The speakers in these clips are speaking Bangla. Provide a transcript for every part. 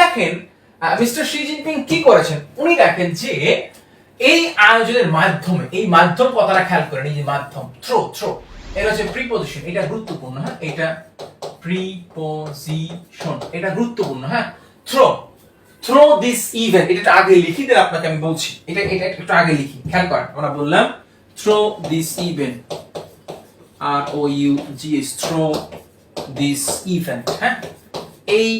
দেখেন মিস্টার শি জিনপিং কি করেছেন? উনি দেখেন যে এই আয়োজনের মাধ্যমে, এই মাধ্যম কথাটা খেয়াল করেন, এই যে মাধ্যম থ্রো থ্রো এটা হচ্ছে প্রিপোজিশন এটা গুরুত্বপূর্ণ হ্যাঁ? এটা প্রিপোজিশন এটা গুরুত্বপূর্ণ হ্যাঁ? থ্রো থ্রো দিস ইভেন্ট এটা আগে লিখি দেন আপনাকে আমি বলছি। এটা এটা একটু আগে লিখি, খেয়াল করেন, আমরা বললাম through this event R O U G S through this event হ্যাঁ? এই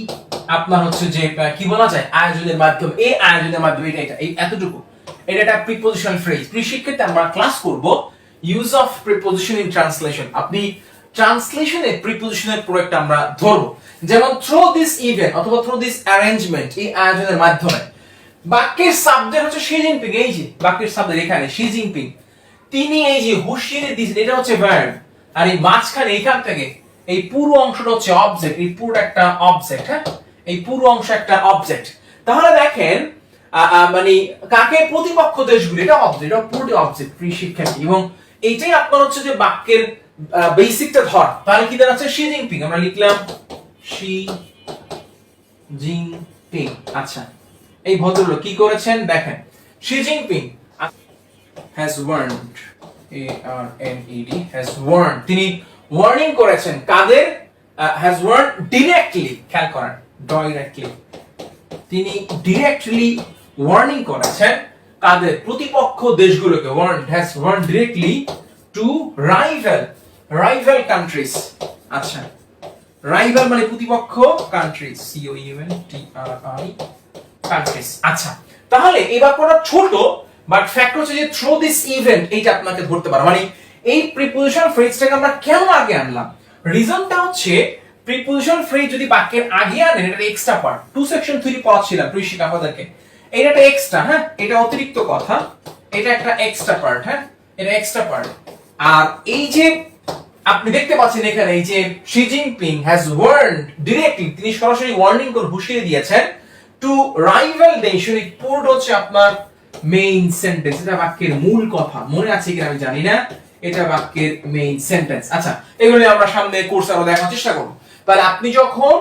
আপনার হচ্ছে যে কি বলা যায়? আয়োজনের মাধ্যমে। এই আয়োজনের মাধ্যমে এটা এটা, এই এতটুকু। এটা একটা প্রিপোজিশন ফ্রেজ প্রিশিক্ষিতে আমরা ক্লাস করব use of preposition in translation আপনি ট্রান্সলেশনে প্রিপোজিশনের প্রয়োগটা আমরা ধরবো। যেমন থ্রো দিস ইভেন্ট অথবা থ্রো দিস অ্যারেঞ্জমেন্ট এই আয়োজনের মাধ্যমে। বাক্যের সাবজেক্ট হচ্ছে শি জিনপিং এই যে, বাক্যের সাবজেক্ট এখানে শি জিনপিং তিনি এই যে হুঁশিয়ারি দিয়েছেন, এটা হচ্ছে ভার্ব আর এই মাঝখানে এখান থেকে, এই পুরো অংশটা হচ্ছে অবজেক্ট এই পুরো একটা অবজেক্ট হ্যাঁ? এই পুরো অংশ একটা অবজেক্ট তাহলে দেখেন মানে কাকে? প্রতিপক্ষ দেশগুলি, এটা অবজেক্ট এটা পুরোটি অবজেক্ট প্রি শিক্ষার্থী। এবং এইটাই আপনার হচ্ছে যে বাক্যের বেসিকটা ধর। তাহলে কি দাঁড়াচ্ছে? শি জিনপিং আমরা লিখলাম শি জিনপিং আচ্ছা এই ভদ্রলোক কি করেছেন? দেখেন Xi Jinping has warned, A R N E D, has warned তিনি ওয়ার্নিং করেছেন, কাদের? Has warned directly, খেয়াল করেন, directly. তিনি ডিরেক্টলি ওয়ার্নিং করেছেন কাদের? প্রতিপক্ষ দেশগুলোকে warned, has warned directly to rival rival countries. আচ্ছা রাইভাল মানে প্রতিপক্ষ countries C O U N T R I countries আচ্ছা তাহলে এই বাক্যটা ছোট বাট ফ্যাক্ট হচ্ছে যে থ্রো দিস ইভেন্ট এইটা আপনাকে ধরতে পারে। মানে এই প্রিপোজিশন ফ্রেজটাকে আমরা কেন আগে আনলাম? রিজনটা হচ্ছে প্রিপোজিশন ফ্রেজ যদি বাক্যের আগে আনেন এটা extra part two section three পড়াচ্ছিলাম কৃষিক আমাদেরকে। এটা একটা এক্সট্রা হ্যাঁ? এটা অতিরিক্ত কথা। এটা একটা এক্সট্রা পার্ট হ্যাঁ? এটা এক্সট্রা পার্ট আর এই যে আপনি দেখতে পাচ্ছেন এখানে, এই যে Xi Jinping has warn directly তিনি সরাসরি ওয়ার্নিং করে হুঁশিয়ে দিয়েছেন টু রাইভাল নেশন এই পুরোটা হচ্ছে আপনার মেইন সেন্টেন্স এটা বাক্যের মূল কথা। মনে আছে কিনা আমি জানি না। এটা বাক্যের মেইন সেন্টেন্স আচ্ছা এগুলো আমরা সামনে কোর্স আরও দেখার চেষ্টা করব। তাহলে আপনি যখন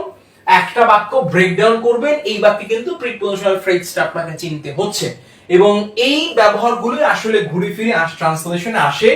একটা বাক্য ব্রেকডাউন করবেন, এই বাক্যে কিন্তু প্রিপোজিশনাল ফ্রেজটা আপনাকে চিনতে হচ্ছে। এবং এই ব্যবহারগুলো আসলে ঘুরে ফিরে আস ট্রান্সলেশনে আসে